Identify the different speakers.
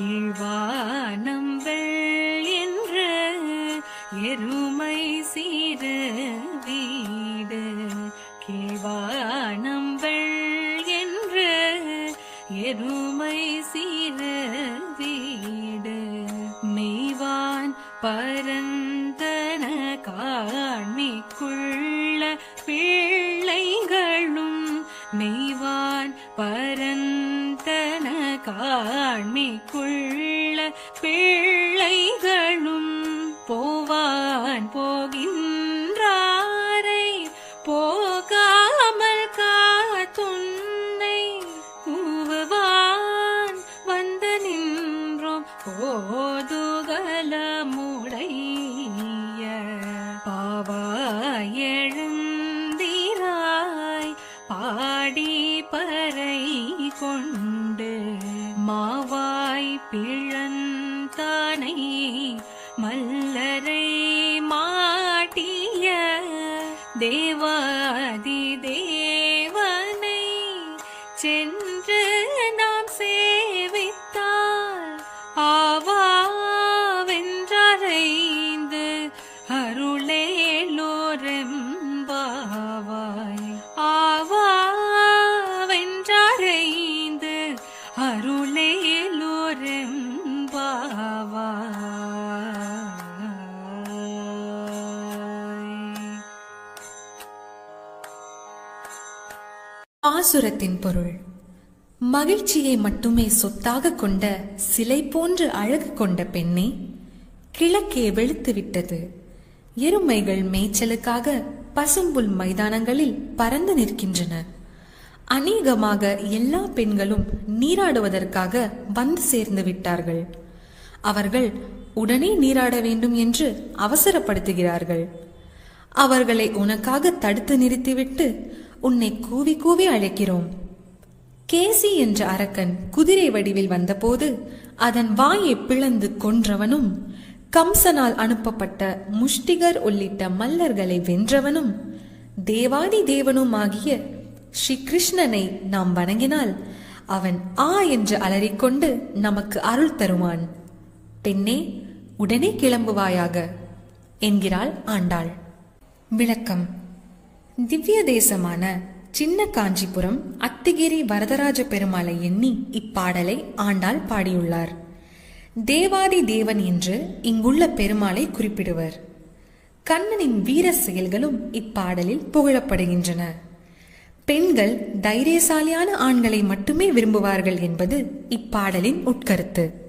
Speaker 1: கீழ்வானம் வெள் எருமை சீர வீடு. கீழ்வானம் வெள் எருமை சீர வீடு. மெய்வான் பரன் கொள்ள பிள்ளைகளும் போவான் போகின்றாரை. போகாமல் காத்துன்னை கூவுவான் வந்து நின்றோம் போதுகல போதுகலமுடைய பிழந்தானை மல்லரை மாட்டிய தேவாதி தேவனை சென்று நாம்
Speaker 2: ஆசுரத்தின் பொருள். மகிழ்ச்சியை மட்டுமே சொத்தாக கொண்ட சிலை போன்று அழகு கொண்ட பெண்ணே கிழக்கே வெளுத்து விட்டது. எருமைகள் மேய்ச்சலுக்காக பசும்புல் மைதானங்களில் பறந்து நிற்கின்றன. அநேகமாக எல்லா பெண்களும் நீராடுவதற்காக வந்து சேர்ந்து விட்டார்கள். அவர்கள் உடனே நீராட வேண்டும் என்று அவசரப்படுத்துகிறார்கள். அவர்களை உனக்காக தடுத்து நிறுத்திவிட்டு உன்னை கூவி கூவி அழைக்கிறோம். கேசி என்ற அரக்கன் குதிரை வடிவில் வந்தபோது அதன் வாயை பிளந்து கொன்றவனும் கம்சனால் அனுப்பப்பட்ட முஷ்டிகர் உள்ளிட்ட மல்லர்களை வென்றவனும் தேவாதி தேவனும் ஆகிய ஸ்ரீ கிருஷ்ணனை நாம் வணங்கினால் அவன் ஆ என்று அலறிக்கொண்டு நமக்கு அருள் தருவான். பெண்ணே உடனே கிளம்புவாயாக என்கிறாள் ஆண்டாள். விளக்கம். திவ்ய தேசமான சின்ன காஞ்சிபுரம் அத்திகிரி வரதராஜ பெருமாளை எண்ணி இப்பாடலை ஆண்டாள் பாடியுள்ளார். தேவாதி தேவன் என்று இங்குள்ள பெருமாளை குறிப்பிடுவர். கண்ணனின் வீர செயல்களும் இப்பாடலில் புகழப்படுகின்றன. பெண்கள் தைரியசாலியான ஆண்களை மட்டுமே விரும்புவார்கள் என்பது இப்பாடலின் உட்கருத்து.